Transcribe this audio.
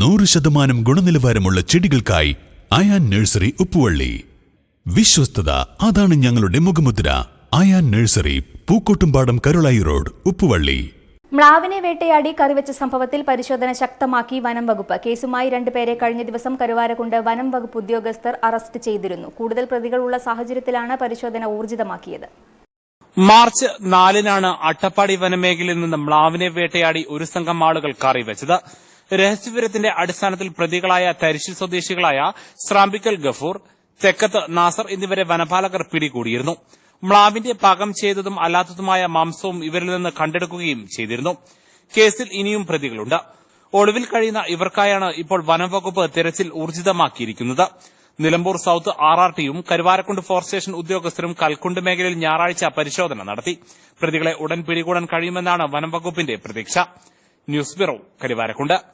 നൂറ് ശതമാനം ഗുണനിലവാരമുള്ള ചെടികൾക്കായി അയാൻ നഴ്സറി ഉപ്പുവള്ളി. വിശ്വസ്തത അതാണ് ഞങ്ങളുടെ മുഖമുദ്ര. Ayan nursery Pookkottumpadam Karulai road Uppuvalli. മ്ലാവിനെ വേട്ടയാടി കറിവെച്ച സംഭവത്തിൽ പരിശോധന ശക്തമാക്കി വനം വകുപ്പ്. കേസുമായി രണ്ടുപേരെ കഴിഞ്ഞ ദിവസം കരുവാരക്കുണ്ട് വനം വകുപ്പ് ഉദ്യോഗസ്ഥർ അറസ്റ്റ് ചെയ്തിരുന്നു. കൂടുതൽ പ്രതികളുള്ള സാഹചര്യത്തിലാണ് പരിശോധന ഊർജിതമാക്കിയത്. മാർച്ച് നാലിനാണ് അട്ടപ്പാടി വനമേഖലയിൽ നിന്ന് മ്ലാവിനെ വേട്ടയാടി ഒരു സംഘം ആളുകൾ കറിവെച്ചത്. രഹസ്യവിവരത്തിന്റെ അടിസ്ഥാനത്തിൽ പ്രതികളായ തരിശിൽ സ്വദേശികളായ സ്രാമ്പിക്കൽ ഗഫൂർ തെക്കത്ത് നാസർ എന്നിവരെ വനപാലകർ പിടികൂടിയിരുന്നു. മ്ലാവിന്റെ പാകം ചെയ്തതും അല്ലാത്തതുമായ മാംസവും ഇവരിൽ നിന്ന് കണ്ടെടുക്കുകയും ചെയ്തിരുന്നു. കേസിൽ ഇനിയും പ്രതികളുണ്ട്. ഒളിവിൽ കഴിയുന്ന ഇവർക്കായാണ് ഇപ്പോൾ വനംവകുപ്പ് തിരച്ചിൽ ഊർജിതമാക്കിയിരിക്കുന്നത്. നിലമ്പൂർ സൌത്ത് ആർ ആർ ടിയും കരുവാരക്കുണ്ട് ഫോറസ്റ്റ് സ്റ്റേഷൻ ഉദ്യോഗസ്ഥരും കൽക്കുണ്ട് മേഖലയിൽ ഞായറാഴ്ച പരിശോധന നടത്തി. പ്രതികളെ ഉടൻ പിടികൂടാൻ കഴിയുമെന്നാണ് വനംവകുപ്പിന്റെ പ്രതീക്ഷ. News bureau Karuvarakundu.